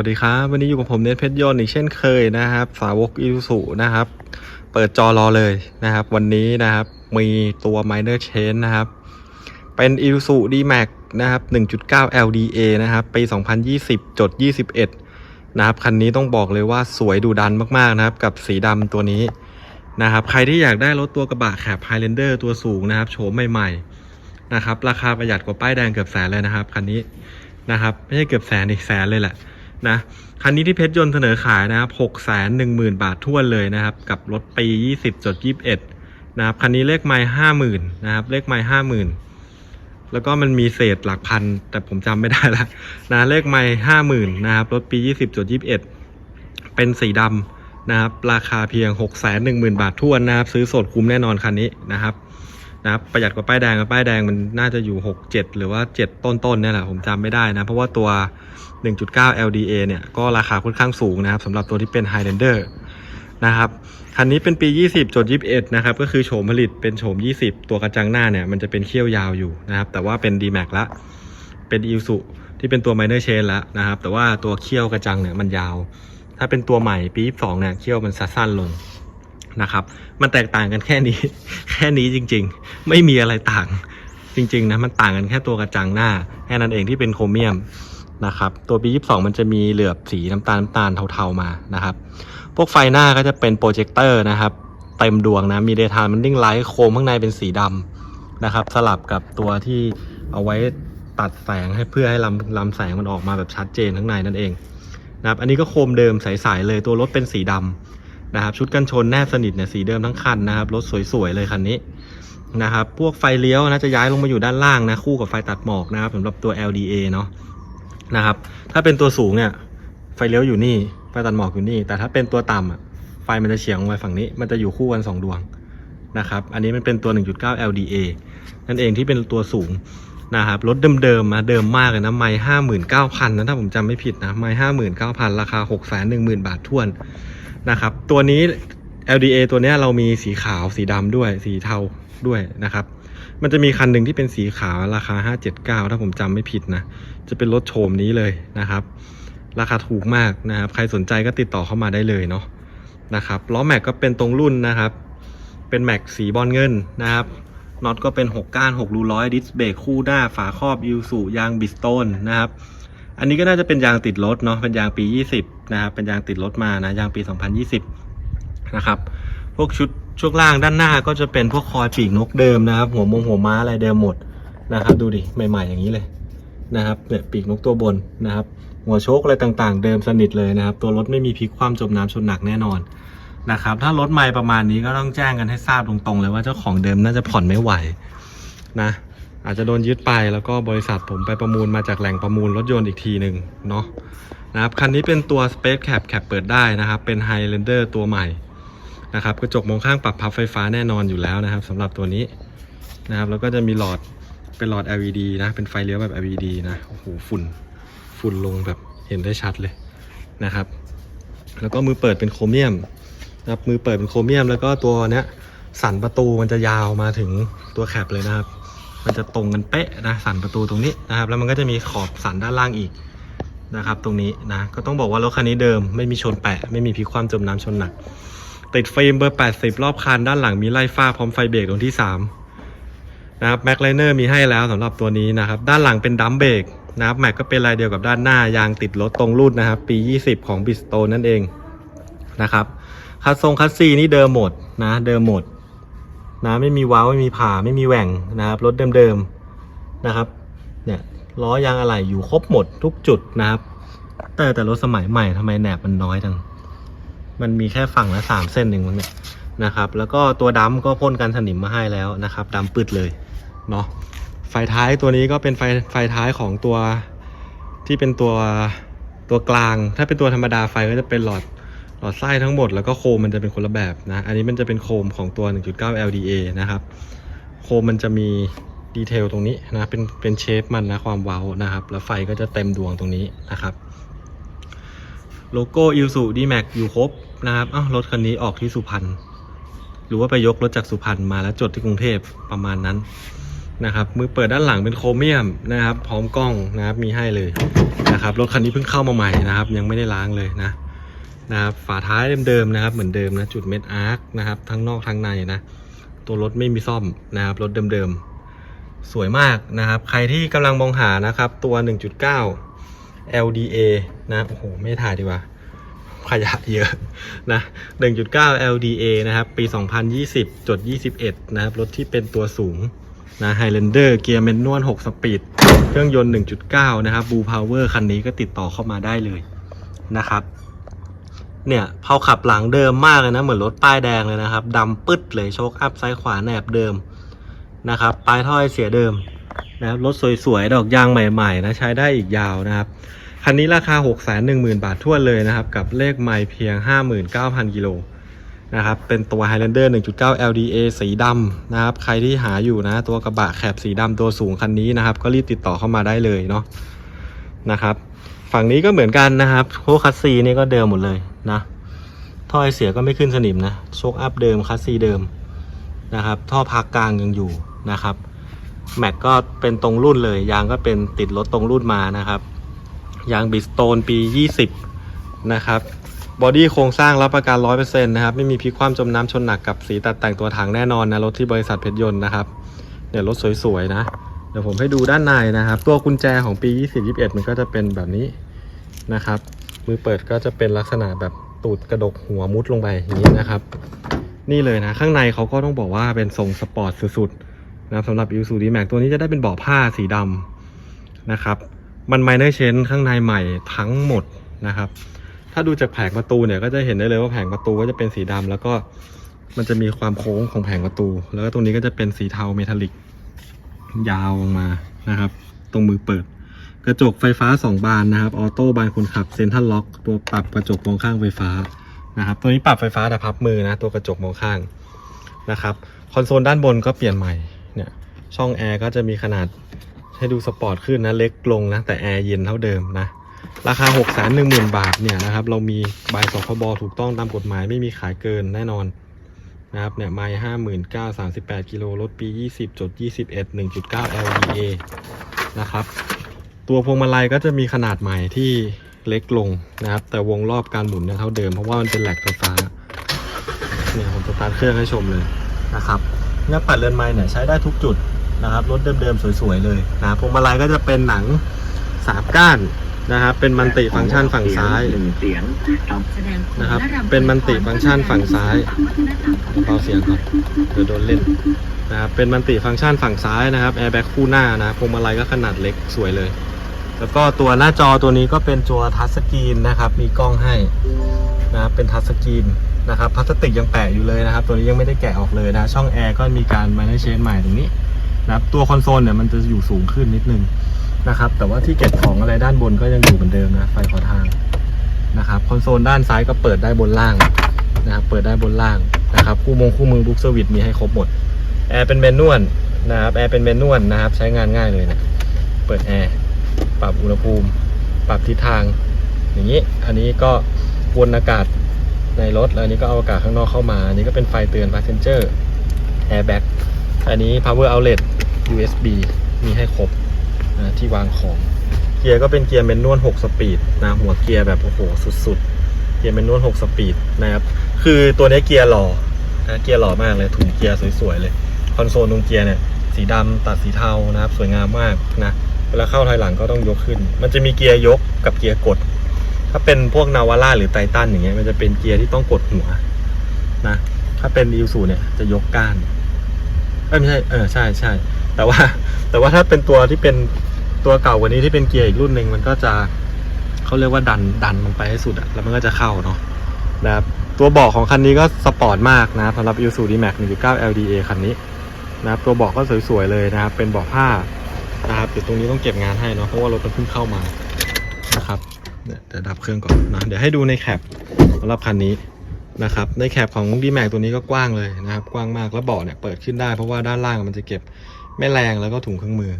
วัสดีครับ วันนี้อยู่กับผมเนทเพชรยนต์อีกเช่นเคยนะครับ สาวกอิ u สุนะครับ เปิดจอรอเลยนะครับ วันนี้นะครับ มีตัว Minor Change นะครับ เป็น i ิ s u D-Max นะครับ 1.9 LDA นะครับ ปี 2020จด21 นะครับ คันนี้ต้องบอกเลยว่าสวยดูดันมากๆนะครับ กับสีดำตัวนี้นะครับ ใครที่อยากได้รถตัวกระบะแคบ Highlander ตัวสูงนะครับ โฉมใหม่ๆนะครับ ราคาประหยัดกว่าป้ายแดงเกือบแสนเลยนะครับ คันนี้นะครับ ไม่ใช่เกือบแสนอีกแสนเลยแหละ นะคันนี้ที่เพชรยนต์เสนอขายนะครับหกแสนหนึ่งหมื่นบาททั่วเลยนะครับ กับรถปียี่สิบจดยี่สิบเอ็ดนะครับคันนี้เลขไม้ห้าหมื่นนะครับ เลขไม้ห้าหมื่นแล้วก็มันมีเศษหลักพัน แต่ผมจำไม่ได้ละนะเลขไม้ห้าหมื่นนะครับ รถปียี่สิบจดยี่สิบเอ็ดเป็นสีดำนะครับ ราคาเพียงหกแสนหนึ่งหมื่นบาททั่วนะครับ ซื้อสดคุ้มแน่นอนคันนี้นะครับ นะครับประหยัดกว่าป้ายแดงป้ายแดงมันน่าจะอยู่ 6 7 หรือว่า 7 ต้นๆเนี่ยแหละผมจำไม่ได้นะ เพราะว่าตัว 1.9 LDA เนี่ยก็ราคาค่อนข้างสูงนะครับสำหรับตัวที่เป็น Highlander นะครับคันนี้เป็นปี 20จด21 นะครับ ก็คือโฉมผลิตเป็นโฉม 20 ตัวกระจังหน้าเนี่ย มันจะเป็นเขี้ยวยาวอยู่นะครับ แต่ว่าเป็น D-Max ละ เป็น i l s u ที่เป็นตัว Minor Chain แล้วนะครับ แต่ว่าตัวเขี้ยวกระจังเนี่ยมันยาว ถ้าเป็นตัวใหม่ปี 22 เนี่ยเขี้ยวมันสั้นลง นะครับ มันแตกต่างกันแค่นี้ แค่นี้จริงๆ ไม่มีอะไรต่าง จริงๆนะ มันต่างกันแค่ตัวกระจังหน้า แค่นั้นเองที่เป็นโครเมียมนะครับ ตัว B22 มันจะมีเหลือบสีน้ำตาลน้ำตาลเทาๆมานะครับ พวกไฟหน้าก็จะเป็นโปรเจคเตอร์นะครับ เต็มดวงนะ มี Daytime Running Light โคมข้างในเป็นสีดำนะครับ สลับกับตัวที่เอาไว้ตัดแสงให้เพื่อให้ลำลำแสงมันออกมาแบบชัดเจนข้างในนั่นเองนะครับ อันนี้ก็โคมเดิมใสๆเลย ตัวรถเป็นสีดำ นะครับชุดกันชนแนบสนิทเนี่ยสีเดิมทั้งคันนะครับรถสวยๆเลยคันนี้นะครับพวกไฟเลี้ยวนะจะย้ายลงมาอยู่ด้านล่างนะคู่กับไฟตัดหมอกนะครับสำหรับตัว LDA เนาะนะครับถ้าเป็นตัวสูงเนี่ยไฟเลี้ยวอยู่นี่ไฟตัดหมอกอยู่นี่ แต่ถ้าเป็นตัวต่ำอะไฟมันจะเฉียงไปฝั่งนี้ มันจะอยู่คู่กันสองดวงนะครับอันนี้มันเป็นตัว 1.9 LDA นั่นเองที่เป็นตัวสูงนะครับรถเดิมๆมาเดิมมากเลยนะไม่ห้าหมื่นเก้าพันนะถ้าผมจำไม่ผิดนะไม่ห้าหมื่นเก้าพันราคาหกแสนหนึ่งหมื่นบาททวน นะครับ ตัวนี้ LDA ตัวนี้เรามีสีขาวสีดำด้วยสีเทาด้วยนะครับ มันจะมีคันหนึ่งที่เป็นสีขาวราคา 579 ถ้าผมจำไม่ผิดนะ จะเป็นรถโฉมนี้เลยนะครับ ราคาถูกมากนะครับ ใครสนใจก็ติดต่อเข้ามาได้เลยเนาะนะครับล้อแม็กก็เป็นตรงรุ่นนะครับ เป็นแม็กสีบอลเงินนะครับน็อตก็เป็น 6 ก้าน 6 รูร้อยดิสเบรกคู่หน้าฝาครอบยูสุยางบิสโตนนะครับ อันนี้ก็น่าจะเป็นยางติดรถเนาะเป็นยางปี 20 นะครับเป็นยางติดรถมานะยางปี 2020 นะครับ พวกชุดช่วงล่างด้านหน้าก็จะเป็นพวกคอยปีกนกเดิมนะครับ หัวมงหัวม้าอะไรเดิมหมดนะครับ ดูดิใหม่ ๆ อย่างนี้เลยนะครับเนี่ยปีกนกตัวบนนะครับ หัวโชคอะไรต่างๆ เดิมสนิทเลยนะครับ ตัวรถไม่มีพลิกคว่ำจมน้ำชนหนักแน่นอนนะครับ ถ้ารถใหม่ประมาณนี้ก็ต้องแจ้งกันให้ทราบตรงๆ เลยว่าเจ้าของเดิมน่าจะผ่อนไม่ไหวนะอาจจะโดนยึดไปแล้วก็บริษัทผมไปประมูลมาจากแหล่งประมูลรถยนต์อีกทีหนึ่งเนาะ นะครับคันนี้เป็นตัว Space Cap แคปเปิดได้นะครับ เป็น Highlander ตัวใหม่นะครับกระจกมองข้างปรับพับไฟฟ้าแน่นอนอยู่แล้วนะครับสำหรับตัวนี้นะครับแล้วก็จะมีหลอดเป็นหลอด LED นะเป็นไฟเลี้ยวแบบ LED นะโอ้โหฝุ่นฝุ่นลงแบบเห็นได้ชัดเลยนะครับ แล้วก็มือเปิดเป็นโครเมียมนะครับมือเปิดเป็นโครเมียม แล้วก็ตัวเนี้ยสันประตูมันจะยาวมาถึงตัวแคปเลยนะครับ มันจะตรงกันเป๊ะนะสันประตูตรงนี้นะครับ แล้วมันก็จะมีขอบสันด้านล่างอีก นะครับ ตรงนี้นะ ก็ต้องบอกว่ารถคันนี้เดิมไม่มีชนแปะ ไม่มีพลิกความจมน้ำชนหนัก ติดฟิล์มเบอร์ 80 รอบคันด้านหลังมีไล่ฟ้าพร้อมไฟเบรกตรงที่ 3 นะครับแม็กไลเนอร์มีให้แล้วสำหรับตัวนี้นะครับ ด้านหลังเป็นดัมเบรกนะครับแม็กก็เป็นลายเดียวกับด้านหน้ายางติดรถตรงรุ่นนะครับ ปี 20 ของบิสโตนั่นเองนะครับคัสทรงคัสซีนี่เดิมหมดนะเดิมหมดนะไม่มีว้าวไม่มีผ่าไม่มีแหว่งนะครับรถเดิมๆนะครับ ล้อยางอะไหล่อยู่ครบหมดทุกจุดนะครับ แต่แต่รถสมัยใหม่ทำไมแหนบมันน้อยจัง มันมีแค่ฝั่งละสามเส้นหนึ่งมั้งเนี่ยนะครับ แล้วก็ตัวดำก็พ่นกันสนิมมาให้แล้วนะครับดำปืดเลยเนาะไฟท้ายตัวนี้ก็เป็นไฟไฟท้ายของตัวที่เป็นตัวตัวกลาง ถ้าเป็นตัวธรรมดาไฟก็จะเป็นหลอดหลอดไส้ทั้งหมดแล้วก็โคมมันจะเป็นคนละแบบนะ อันนี้มันจะเป็นโคมของตัว 1.9 LDA นะครับ โคมมันจะมี ดีเทลตรงนี้นะเป็นเป็นเชฟมันนะความเว้านะครับ แล้วไฟก็จะเต็มดวงตรงนี้นะครับ โลโก้อิ s u D-Max อยู่ครบนะครับอ้าวรถคันนี้ออกที่สุพรรณหรือว่าไปยกรถจากสุพรรณมาแล้วจดที่กรุงเทพประมาณนั้นนะครับมือเปิดด้านหลังเป็นโครเมียมนะครับ พร้อมกล้องนะครับมีให้เลยนะครับรถคันนี้เพิ่งเข้ามาใหม่นะครับ ยังไม่ได้ล้างเลยนะนะครับฝาท้ายเดิมๆนะครับ เหมือนเดิมนะจุดเม็ดอาร์คนะครับทั้งนอกทั้งในนะตัวรถไม่มีซ่อมนะครับรถเดิมๆ สวยมากนะครับ ใครที่กำลังมองหานะครับตัว 1.9 LDA นะโอ้โหไม่ถ่ายดีกว่าขยะเยอะนะ 1.9 LDA นะครับ ปี 2020จด21 นะครับ รถที่เป็นตัวสูงนะ Highlander เกียร์แมนนวล 6 สปีด เครื่องยนต์ 1.9 นะครับ Blue Power คันนี้ก็ติดต่อเข้ามาได้เลยนะครับ เนี่ยเผาขับหลังเดิมมากเลยนะ เหมือนรถป้ายแดงเลยนะครับดำปึ๊ดเลยโชคอัพซ้ายขวาแนบเดิม นะครับปลายถ้อยเสียเดิมนะครับรถสวยๆ ดอกยางใหม่ๆนะใช้ได้อีกยาวนะครับคันนี้ราคา 6 1 0 0 0 0 บาททั่วเลยนะครับ กับเลขไมล์เพียง 59,000 กิโลนะครับเป็นตัว Highlander 1.9 LDA สีดำนะครับ ใครที่หาอยู่นะ ตัวกระบะแคบสีดำตัวสูงคันนี้นะครับ ก็รีบติดต่อเข้ามาได้เลยเนาะนะครับ ฝั่งนี้ก็เหมือนกันนะครับโคคัสซีนี่ก็เดิมหมดเลยนะท่อไอเสียก็ไม่ขึ้นสนิมนะโชคอัพเดิมคัสซีเดิมนะครับ ท่อพักกลางยังอยู่ นะครับ แม็กก็เป็นตรงรุ่นเลย ยางก็เป็นติดรถตรงรุ่นมานะครับ ยางบิสโตนปี 20 นะครับบอดี้โครงสร้างรับประกัน 100%นะครับ ไม่มีพลิกคว่ำจมน้ำชนหนักกับสีตัดแต่งตัวถังแน่นอนนะ รถที่บริษัทเพชรยนต์นะครับเนี่ยรถสวยๆนะ เดี๋ยวผมให้ดูด้านในนะครับ ตัวกุญแจของปี 2021 มันก็จะเป็นแบบนี้นะครับ มือเปิดก็จะเป็นลักษณะแบบตูดกระดกหัวมุดลงไปอย่างนี้นะครับ นี่เลยนะ ข้างในเขาก็ต้องบอกว่าเป็นทรงสปอร์ตสุดๆ นะครับสำหรับ i s u d m a x ตัวนี้จะได้เป็นเบาะผ้าสีดำนะครับ มันไมเนอร์เชนข้างในใหม่ทั้งหมดนะครับ ถ้าดูจากแผงประตูเนี่ยก็จะเห็นได้เลยว่าแผงประตูก็จะเป็นสีดำแล้วก็มันจะมีความโค้งของแผงประตู แล้วก็ตรงนี้ก็จะเป็นสีเทาเมทัลลิก ยาวลงมานะครับ ตรงมือเปิด กระจกไฟฟ้า 2 บานนะครับ ออโต้บานคนขับเซนทรัลล็อก ตัวปรับกระจกมองข้างไฟฟ้านะครับ ตัวนี้ปรับไฟฟ้าแต่พับมือนะ ตัวกระจกมองข้างนะครับ คอนโซลด้านบนก็เปลี่ยนใหม่ ช่องแอร์ก็จะมีขนาดให้ดูสปอร์ตขึ้นนะ เล็กลงนะ แต่แอร์เย็นเท่าเดิมนะ ราคา 6 1 0 0 0 0 บาทเนี่ยนะครับ เรามีใบสคบถูกต้องตามกฎหมายไม่มีขายเกินแน่นอนนะครับเนี่ยไมล์ห้าหมื่นเก้าสามสิบแปดกิโลรถปียี่สิบจดยี่สิบเอ็ดหนึ่งจุดเก้า LDA นะครับ ตัวพวงมาลัยก็จะมีขนาดใหม่ที่เล็กลงนะครับ แต่วงรอบการหมุนเนี่ยเท่าเดิมเพราะว่ามันเป็นแหลกไฟฟ้าเนี่ยผมสตาร์ทเครื่องให้ชมเลยนะครับเนี่ยปัดเรือนไม้เนี่ยใช้ได้ทุกจุด นะครับรถเดิมๆสวยๆเลยนะพวงมาลัยก็จะเป็นหนังสามก้านนะครับเป็นมันติฟังก์ชันฝั่งซ้ายหนึ่งเสียงครับนะครับเป็นมันติฟังก์ชันฝั่งซ้ายเบาเสียงก่อนเดี๋ยวโดนเล่นนะครับเป็นมันติฟังก์ชันฝั่งซ้ายนะครับแอร์แบ็กคู่หน้านะพวงมาลัยก็ขนาดเล็กสวยเลย แล้วก็ตัวหน้าจอตัวนี้ก็เป็นตัวทัชสกรีนนะครับมีกล้องให้นะครับเป็นทัชสกรีนนะครับพลาสติกยังแปะอยู่เลยนะครับ ตัวนี้ยังไม่ได้แกะออกเลยนะ ช่องแอร์ก็มีการมาเชนใหม่ตรงนี้ นะครับตัวคอนโซลเนี่ยมันจะอยู่สูงขึ้นนิดนึงนะครับ แต่ว่าที่เก็บของอะไรด้านบนก็ยังอยู่เหมือนเดิมนะไฟขอทางนะครับคอนโซลด้านซ้ายก็เปิดได้บนล่างนะครับเปิดได้บนล่างนะครับคู่มงคู่มือบุ๊กเซอร์วิสมีให้ครบหมดแอร์เป็นแมนนวลนะครับแอร์เป็นแมนนวลนะครับ ใช้งานง่ายเลยนะเปิดแอร์ปรับอุณหภูมิ ปรับทิศทาง อย่างนี้อันนี้ก็วนอากาศในรถแล้วนนี้ก็เอาอากาศข้างนอกเข้ามา อันนี้ก็เป็นไฟเตือน passenger airbag อันนี้ power outlet USB มีให้ครบนะที่วางของ เกียร์ก็เป็นเกียร์แมนนวล6สปีดนะหัวเกียร์แบบโอ้โหสุดๆ เกียร์แมนนวล6สปีดนะครับ คือตัวนี้เกียร์หล่อนะเกียร์หล่อมากเลยถุงเกียร์สวยๆเลยคอนโซลตรงเกียร์เนี่ยสีดำตัดสีเทานะครับ สวยงามมากนะเวลาเข้าถอยหลังก็ต้องยกขึ้น มันจะมีเกียร์ยกกับเกียร์กด ถ้าเป็นพวกนาวาร่าหรือไททันอย่างเงี้ยมันจะเป็นเกียร์ที่ต้องกดหัวนะถ้าเป็นอิวสูเนี่ยจะยกก้านเอ้ไม่ใช่เออใช่ใช่ แต่ว่าแต่ว่าถ้าเป็นตัวที่เป็นตัวเก่ากว่านี้ที่เป็นเกียร์อีกรุ่นหนึ่งมันก็จะเขาเรียกว่าดันดันลงไปให้สุดอะแล้วมันก็จะเข้าเนาะนะครับตัวเบาะของคันนี้ก็สปอร์ตมากนะสำหรับ i s u d m a x 1.9 LDA คันนี้นะครับตัวเบาะก็สวยๆเลยนะครับ เป็นเบาะผ้านะครับเดี๋ยวตรงนี้ต้องเก็บงานให้เนาะเพราะว่ารถมันเพิ่งเข้ามานะครับเนี่ยเดี๋ยวดับเครื่องก่อนนะเดี๋ยวให้ดูในแคปสำหรับคันนี้นะครับในแคปของ d m a x ตัวนี้ก็กว้างเลยนะครับ กว้างมากแล้วเบาะเนี่ยเปิดขึ้นได้เพราะว่าด้านล่างมันจะเก็บ แม่แรงแล้วก็ถุงเครื่องมือ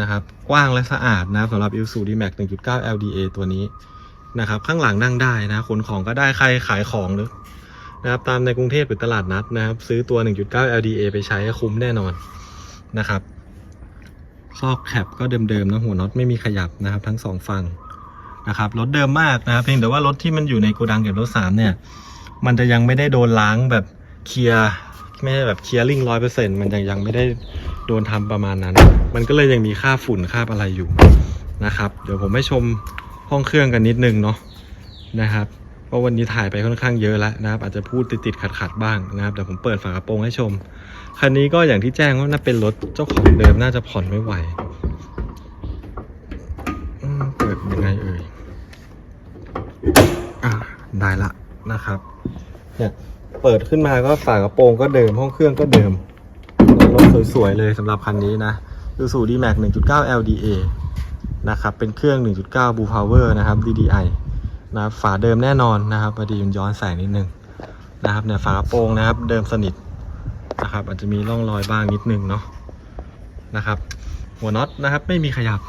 นะครับ กว้างและสะอาดนะสำหรับ i s u d m a x 1.9 LDA ตัวนี้นะครับ ข้างหลังนั่งได้นะขนของก็ได้ใครขายของหรือนะครับตามในกรุงเทพหรือตลาดนัดนะครับ ซื้อตัว 1.9 LDA ไปใช้คุ้มแน่นอนนะครับ ซอกแคปก็เดิมๆนะหัวน็อตไม่มีขยับนะครับ ทั้งสองฝั่งนะครับรถเดิมมากนะครับเพียงแต่ว่ารถที่มันอยู่ในโกดังเก็บรถสามเนี่ย มันจะยังไม่ได้โดนล้างแบบเคลียร์ ไม่ใช่แบบเคลียร์ลิงร้อยเปอร์เซ็นต์มันยังยังไม่ได้โดนทำประมาณนั้น มันก็เลยยังมีค่าฝุ่นค่าอะไรอยู่นะครับ เดี๋ยวผมให้ชมห้องเครื่องกันนิดนึงเนาะนะครับเพราะวันนี้ถ่ายไปค่อนข้างเยอะแล้วนะครับ อาจจะพูดติดๆขัดๆบ้างนะครับเดี๋ยวผมเปิดฝากระโปรงให้ชมคันนี้ก็อย่างที่แจ้งว่าน่าเป็นรถเจ้าของเดิมน่าจะผ่อนไม่ไหวเปิดยังไงเอ่ยอ่าได้ละนะครับเนี่ย เปิดขึ้นมาก็ฝากระโปรงก็เดิม ห้องเครื่องก็เดิมรถสวยๆเลยสำหรับคันนี้นะคือสู่ D-Max 1.9 LDA นะครับเป็นเครื่อง 1.9 Blue Power นะครับ DDI นะฝาเดิมแน่นอนนะครับพอดีมันย้อนแสงนิดนึงนะครับเนี่ยฝากระโปรงนะครับ เดิมสนิทนะครับอาจจะมีร่องรอยบ้างนิดนึงเนาะนะครับ หัวน็อตนะครับไม่มีขยับ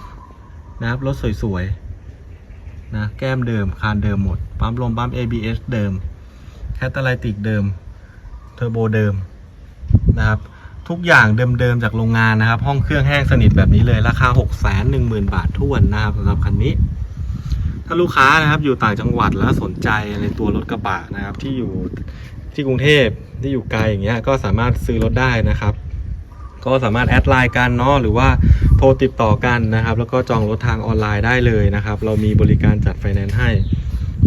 นะครับรถสวยๆนะแก้มเดิมคานเดิมหมดปั๊มลมปั๊ม ABS เดิม แคตตาไลติกเดิม เทอร์โบเดิมนะครับ ทุกอย่างเดิมๆจากโรงงานนะครับ ห้องเครื่องแห้งสนิทแบบนี้เลย ราคา 6 1 0 0 0 0 บาททวนนะครับสำหรับคันนี้ ถ้าลูกค้านะครับอยู่ต่างจังหวัดแล้วสนใจในตัวรถกระบะนะครับที่อยู่ที่กรุงเทพที่อยู่ไกลอย่างเงี้ยก็สามารถซื้อรถได้นะครับ ก็สามารถแอดไลน์กันเนาะหรือว่าโทรติดต่อกันนะครับ แล้วก็จองรถทางออนไลน์ได้เลยนะครับ เรามีบริการจัดไฟแนนซ์ให้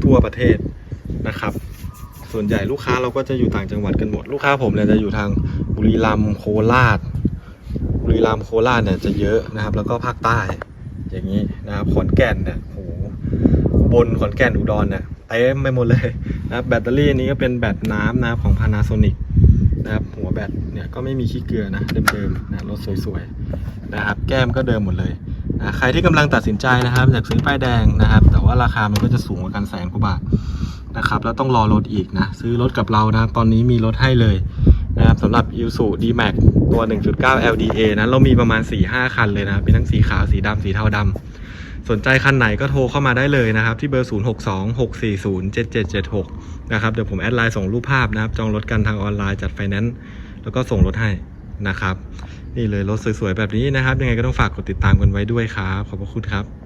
ทั่วประเทศนะครับ ส่วนใหญ่ลูกค้าเราก็จะอยู่ต่างจังหวัดกันหมด ลูกค้าผมเนี่ยจะอยู่ทางบุรีรัมย์โคราช บุรีรัมย์โคราชเนี่ยจะเยอะนะครับ แล้วก็ภาคใต้ อย่างนี้นะครับขอนแก่นเนี่ยโหบนขอนแก่นอุดรเนี่ยเต็มไปหมดเลยนะครับแบตเตอรี่นี้ก็เป็นแบตน้ำนะครับของ Panasonic นะครับหัวแบตเนี่ยก็ไม่มีขี้เกลือนะเดิมๆนะรถสวยๆนะครับแก้มก็เดิมหมดเลยนะใครที่กำลังตัดสินใจนะครับอยากซื้อป้ายแดงนะครับ แต่ว่าราคามันก็จะสูงกว่ากันแสนกว่าบาท นะครับ แล้วต้องรอรถอีกนะ ซื้อรถกับเรานะครับ ตอนนี้มีรถให้เลยนะครับสำหรับ i s u D-Max ตัว 1.9 LDA นะเรามีประมาณ 4-5 คันเลยนะครับมีทั้งสีขาวสีดำสีเทาดำสนใจคันไหนก็โทรเข้ามาได้เลยนะครับ ที่เบอร์ 0626407776 นะครับ เดี๋ยวผมแอดไลน์ส่งรูปภาพนะครับ จองรถกันทางออนไลน์จัดไฟแนนซ์แล้วก็ส่งรถให้นะครับ นี่เลยรถสวยๆแบบนี้นะครับ ยังไงก็ต้องฝากกดติดตามกันไว้ด้วยครับ ขอบพระคุณครับ